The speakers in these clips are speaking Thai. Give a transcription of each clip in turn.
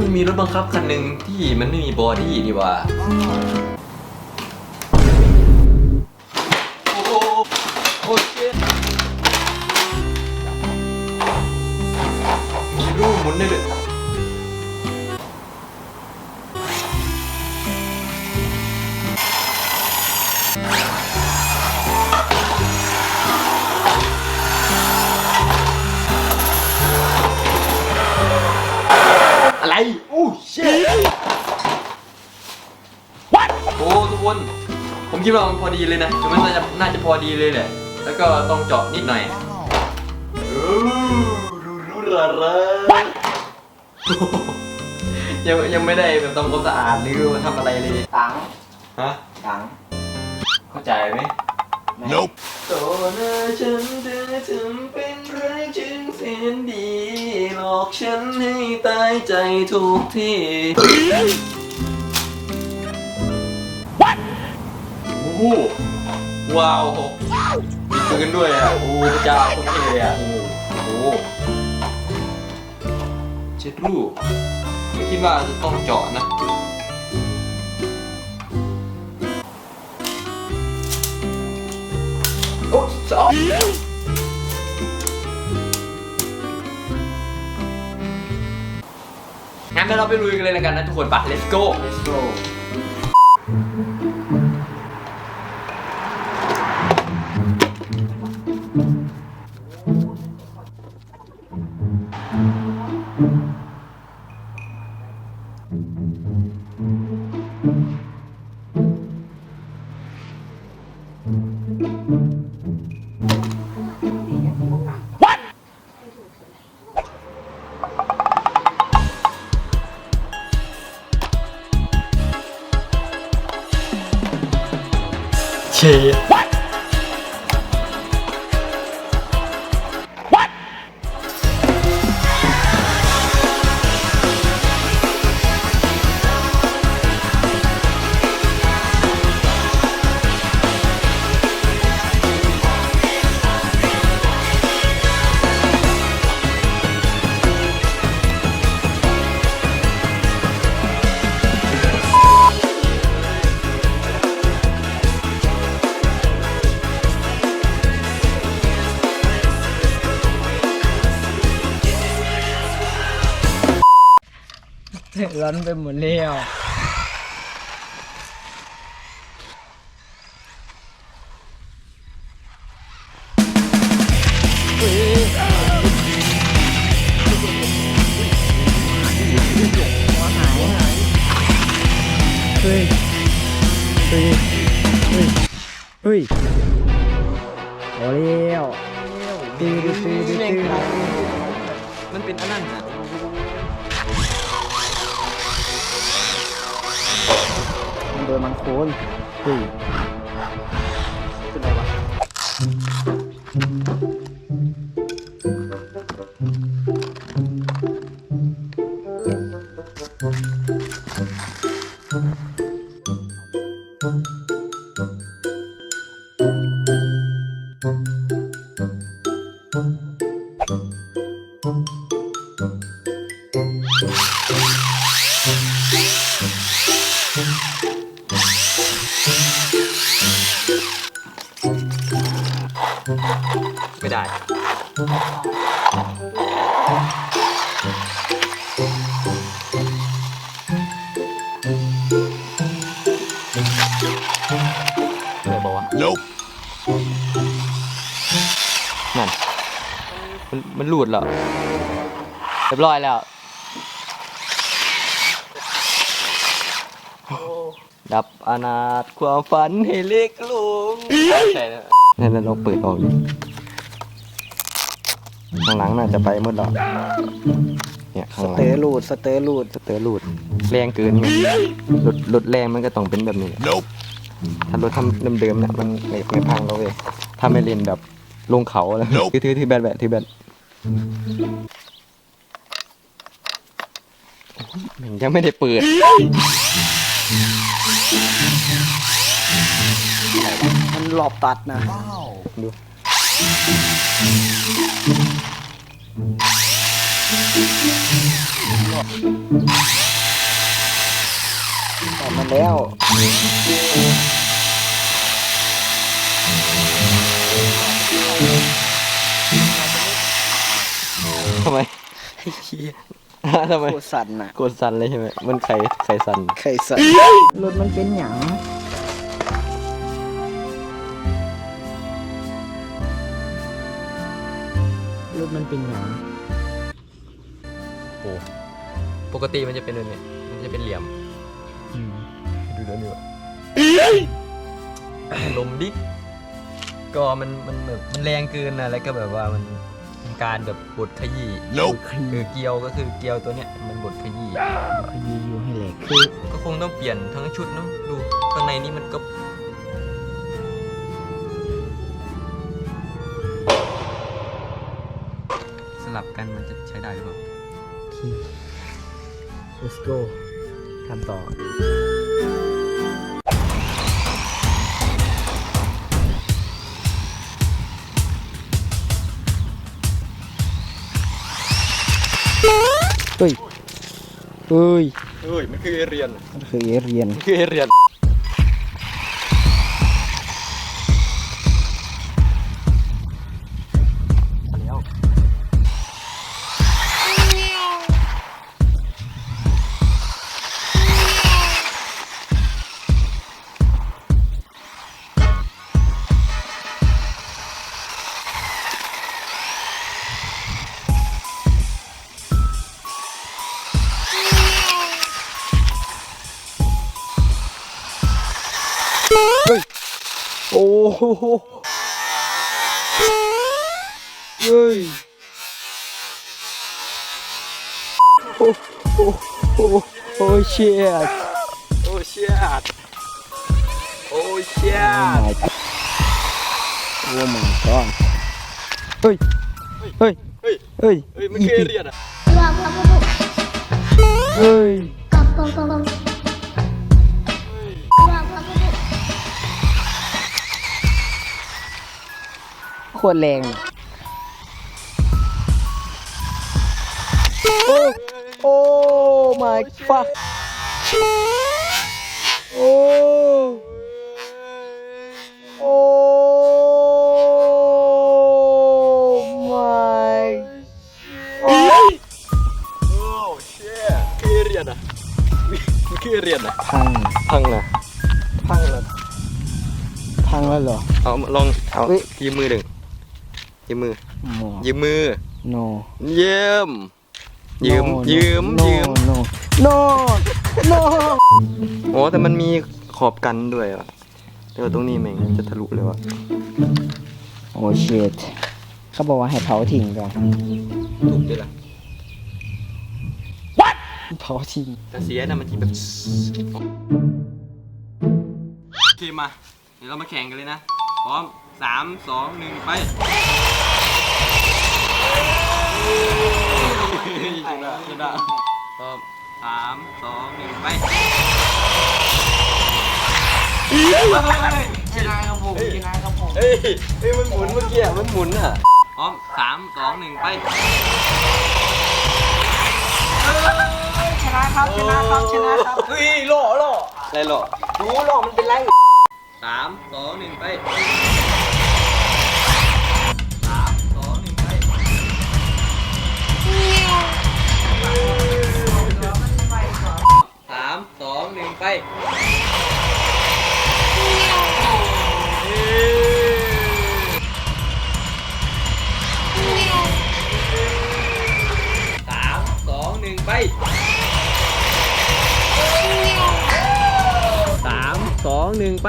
มันมีรถบังคับคันหนึ่งที่มันไม่มีบอดี้ดีว่า โอ้โหโอ้เจ๊มีรูหมุนได้เลย อะไรอู้เชี่ยโอ้ทุกคน ผมคิดว่ามันพอดีเลยนะมันน่าจะน่าจะพอดีเลยแหละ แล้วก็ต้องเจาะนิดหน่อยโอ้รู้รู้ระระยังยังไม่ได้แบบทำความสะอาดหรือว่าทำอะไรเลย ตังฮะ ตังเข้าใจไหม Nope. ต่อหน้าฉันเธอทำเป็นไรายจึงแสนดีหลอก ฉันให้ตายใจทุกทีโอ้โหว้าวมีปืนด้วยอะ โอ้พระเจ้าคนเท่เลยอะ โอ้โหเช็ดรูปไม่คิดว่าจะต้องเจาะนะโอ้สอง งั้นเดี๋ยวเราไปลุยกันเลยแล้วกันนะทุกคนไป let's go let's go เร้อนไปหมดแล้วเฮ้ยเฮ้ยเฮ้ยเฮ้ยโอ้เลี้ยวตื้อตื้อตื้อตื้อมันเป็นอันนั้นนะ มันโดนมันโคนเฮ้ยเป็นไรวะไม่ ได้อะไรบอกว่า Nope. นั่น มันมันหลุดแล้วเรียบร้อยแล้ว ดับอนาถความฝันให้เล็กลงใช่นะนั่นๆลองเปิดออกดิ ข้างหลังน่าจะไปหมดแล้วเนี่ยสข้างหลังเตอร์ลูดสเตอร์ลูดสเตอร์ลูดแรงเกินไงรถรถแรงมันก็ต้องเป็นแบบนี้ ถ้ารถทำเดิมๆเนี่ยมันไม่ไม่พังแล้วเว้ยถ้าไม่เล่นแบบลงเขาแล้วถือถือถือแบตแบตถือแบตโอ้ยแม่งยังไม่ได้เปิด มันหลอบตัดนะ ดู ออกมาแล้วทำไมทำไมโคตรสั่นน่ะ กดสั่นเลยใช่ไหมมันไข่ไข่สั่นใครสั่นรถมันเป็นหยัง มันเป็นหยังโอ้ปกติมันจะเป็นแบบนี้มันจะเป็นเหลี่ยมอืมดูแล้วนี่วะลมดิก็มันมันแบบมันแรงเกินนะแล้วก็แบบว่ามันเป็นการแบบบดขยี้ขยี้คือเกลียวก็คือเกลียวตัวเนี้ยมันบดขยี้ขยี้อยู่ให้แหลกคือก็คงต้องเปลี่ยนทั้งชุดเนอะดูข้างในนี่มันก็ ได้หรือเปล่าคี let's go ทำต่อ เฮ้ยเฮ้ยเฮ้ย มันคือเรียน มันคือเอเรียน มันคือเรียน โอ้โหเฮ้ยโอ้โหโอ้โหโอ้เชียดโอ้เชียดโอ้เชียดโอ้ my god เฮ้ยเฮ้ยเฮ้ยเฮ้ยเฮ้ยมันคือเรียนอะเฮ้ย โคตรแรงอะโอ้โอ้ my fuck โอ้โอ้ my โอ้โอ้เชียดคือเรียนอะมันคือเรียนอะพังพังนะพังนะพังแล้วเหรอเอาลองเอาเฮ้ยยืมมือหนึ่ง ยืมมือ หมอ ยืมมือ no เยี่ยม ยืม No, no, ยืม no, ยืม no no no โอ้แต่มันมีขอบกันด้วยอะเดี๋ยวตรงนี้แม่งจะทะลุเลยว่ะ โอ้ shit เขาบอกว่าให้เผาทิ้งก่อนถูกด้วยล่ะเผาทิ้งแต่เสียนะมันทีแบบ โอเคมา เดี๋ยวเรามาแข่งกันเลยนะ พร้อมสามสองหนึ่งไป ชนะชนะพร้อมสามสองหนึ่งไปชนะครับผมชนะครับผมเฮ้ยเฮ้ยมันหมุนเมื่อกี้อะมันหมุนอะพร้อมสามสองหนึ่งไปชนะครับชนะครับชนะครับเฮ้ยหล่อหล่ออะไรหล่อรู้หรอมันเป็นไรสามสองหนึ่งไป นึ่งไปสามสองหนึ่งไป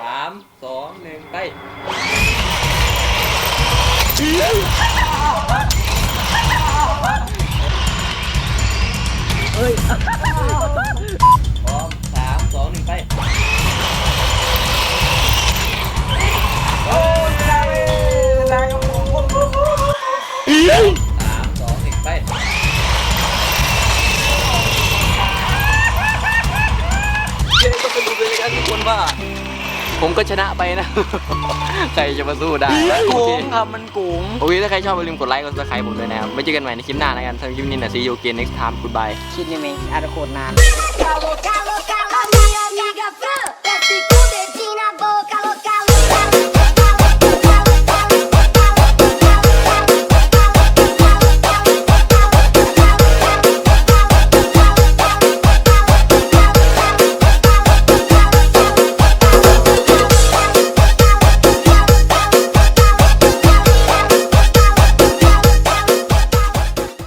สามสองหนึ่งไปเอ้ย กันทุกคนว่าผมก็ชนะไปนะ ใครจะมาสู้ได้โกงครับมันโกงโอเคถ้าใครชอบอย่าลืมกดไลค์กดซับสไครต์ผมด้วยนะครับไว้เจอกันใหม่ในคลิปหน้าแล้วกันสำหรับคลิปนี้นะ see you again next time goodbye คิดยังไงอาจจะโคตรนาน Calo, calo, calo, minha amiga Fran Desce com o dedinho na boca